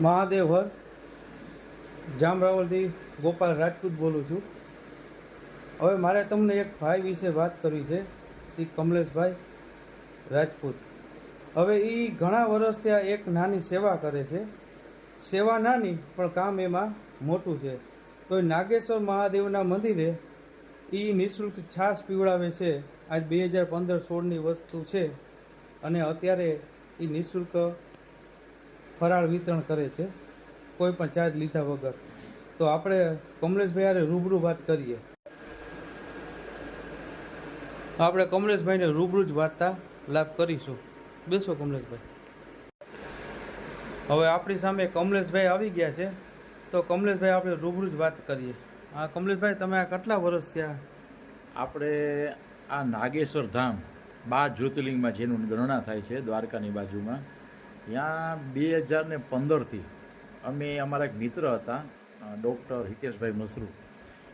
મહાદેવ હર. જામરાવલથી ગોપાલ રાજપૂત બોલું છું. હવે મારે તમને એક ભાઈ વિશે વાત કરવી છે, શ્રી કમલેશભાઈ રાજપૂત. હવે એ ઘણા વર્ષ ત્યાં એક નાની સેવા કરે છે. સેવા નાની, પણ કામ એમાં મોટું છે. તો નાગેશ્વર મહાદેવના મંદિરે એ નિઃશુલ્ક છાશ પીવડાવે છે. આજ બે હજાર પંદર સોળની વસ્તુ છે. અને અત્યારે એ નિઃશુલ્ક ફરાળ વિતરણ કરે છે, કોઈ પણ ચાર્જ લીધા વગર. તો આપણે કમલેશભાઈ આરે રૂબરૂ વાત કરીએ. આપણે કમલેશભાઈને રૂબરૂ જ વાર્તા લાભ કરીશું. બેસો કમલેશભાઈ. હવે આપણી સામે કમલેશભાઈ આવી ગયા છે, તો કમલેશભાઈ આપણે રૂબરૂ જ વાત કરીએ. હા કમલેશભાઈ, તમે આ કેટલા વર્ષ થયા? આપણે આ નાગેશ્વર ધામ બાર જ્યોતિર્લિંગમાં જેનું ગણના થાય છે, દ્વારકાની બાજુમાં. ત્યાં બે હજાર ને પંદરથી અમે અમારા એક મિત્ર હતા ડૉક્ટર હિતેશભાઈ મસરૂ.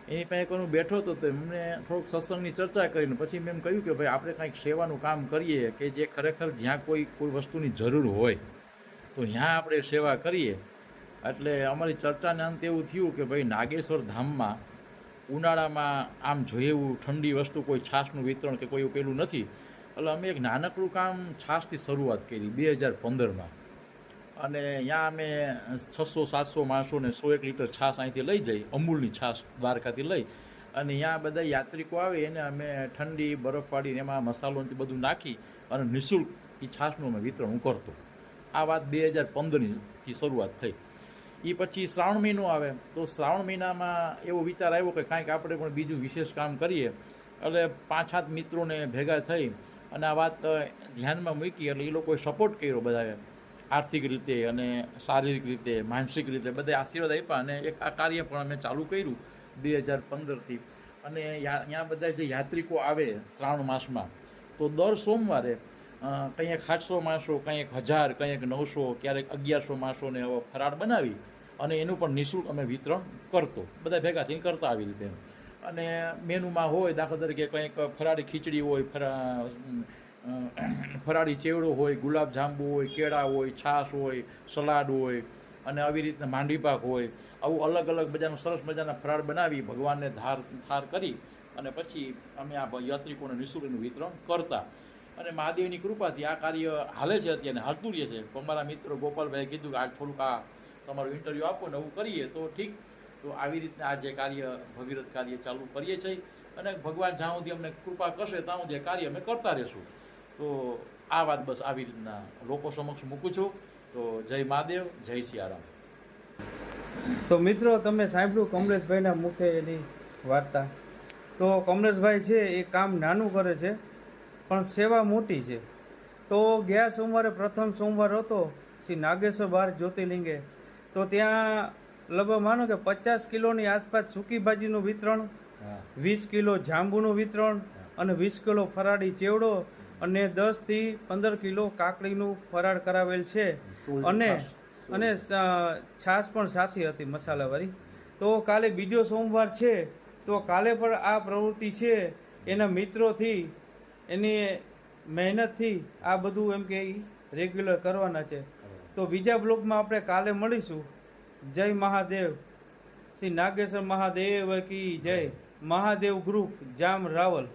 એની પાસે કોઈ હું બેઠો હતો તો એમને થોડુંક સત્સંગની ચર્ચા કરીને પછી મેં એમ કહ્યું કે ભાઈ, આપણે કાંઈક સેવાનું કામ કરીએ કે જે ખરેખર જ્યાં કોઈ કોઈ વસ્તુની જરૂર હોય, તો ત્યાં આપણે સેવા કરીએ. એટલે અમારી ચર્ચાને અંતે એવું થયું કે ભાઈ, નાગેશ્વર ધામમાં, ઉનાળામાં આમ જોઈએ એવું ઠંડી વસ્તુ કોઈ છાશનું વિતરણ કે કોઈ એવું પેલું નથી. એટલે અમે એક નાનકડું કામ છાશથી શરૂઆત કરી, બે હજાર પંદરમાં. અને ત્યાં અમે છસો, સાતસો માણસોને સો એક લીટર છાશ અહીંથી લઈ જઈ, અમૂલની છાશ દ્વારકાથી લઈ. અને ત્યાં બધા યાત્રિકો આવે, એને અમે ઠંડી, બરફવાળી એમાં મસાલો બધું નાખી અને નિઃશુલ્ક એ છાશનું અમે વિતરણ કરતો. આ વાત બે હજાર પંદરની શરૂઆત થઈ. એ પછી શ્રાવણ મહિનો આવે, તો શ્રાવણ મહિનામાં એવો વિચાર આવ્યો કે કાંઈક આપણે પણ બીજું વિશેષ કામ કરીએ. એટલે પાંચ સાત મિત્રોને ભેગા થઈ અને આ વાત ધ્યાનમાં મૂકી એટલે એ લોકોએ સપોર્ટ કર્યો બધાએ. આર્થિક રીતે અને શારીરિક રીતે, માનસિક રીતે બધે આશીર્વાદ આપ્યા અને એક આ કાર્ય પણ અમે ચાલુ કર્યું બે હજાર પંદરથી. અને ત્યાં બધા જે યાત્રિકો આવે શ્રાવણ માસમાં, તો દર સોમવારે કંઈક આઠસો માણસો, કંઈક હજાર, કંઈક નવસો, ક્યારેક અગિયારસો માણસોને ફરાળ બનાવી અને એનું પણ નિઃશુલ્ક અમે વિતરણ કરતો. બધા ભેગા થઈને કરતા આવી રીતે. અને મેનુમાં હોય, દાખલા તરીકે કંઈક ફરાળી ખીચડી હોય, ફરા ફરાળી ચેવડો હોય ગુલાબ જાંબુ હોય, કેળા હોય, છાશ હોય, સલાડ હોય, અને આવી રીતના માંડવી પાક હોય, આવું અલગ અલગ મજાનું સરસ મજાના ફરાળ બનાવી ભગવાનને ધાર થાર કરી અને પછી અમે આ યાત્રિકોને નિઃશુલ્કનું વિતરણ કરતા. અને મહાદેવની કૃપાથી આ કાર્ય હાલે છે અત્યારે હાલતું રહે છે. અમારા મિત્ર ગોપાલભાઈએ કીધું કે આ થોડુંક આ તમારું ઇન્ટરવ્યૂ આપો ને એવું કરીએ તો ઠીક. તો આવી રીતના આ જે કાર્ય, ભગીરથ કાર્ય ચાલુ કરીએ છીએ અને ભગવાન જ્યાં સુધી અમને કૃપા કરશે ત્યાં સુધી કાર્ય અમે કરતા રહેશું. તો આ વાત બસ આવી રીતના લોકો સમક્ષ મૂકું છું. તો જય મહાદેવ, જય સિયારામ. તો મિત્રો, તમે સાંભળ્યું કમલેશભાઈના મુખે એની વાર્તા. તો કમલેશભાઈ છે, એ કામ નાનું કરે છે, પણ સેવા મોટી છે. તો ગયા સોમવારે પ્રથમ સોમવાર હતો, શ્રી નાગેશ્વર બાર જ્યોતિર્લિંગે. તો ત્યાં લગભગ માનો કે પચાસ કિલોની આસપાસ સૂકી ભાજીનું વિતરણ વીસ કિલો જાંબુનું વિતરણ અને વીસ કિલો ફરાળી ચેવડો અને દસથી પંદર કિલો કાકડીનું ફરાળ કરાવેલ છે. અને અને છાશ પણ સાથી હતી મસાલાવાળી. તો કાલે બીજો સોમવાર છે તો કાલે પણ આ પ્રવૃત્તિ છે. એના મિત્રોથી એની મહેનતથી આ બધું એમ કે રેગ્યુલર કરવાના છે. તો બીજા બ્લોગમાં આપણે કાલે મળીશું. જય મહાદેવ. શ્રી નાગેશ્વર મહાદેવ કી જય. મહાદેવ ગ્રુપ જામ રાવલ.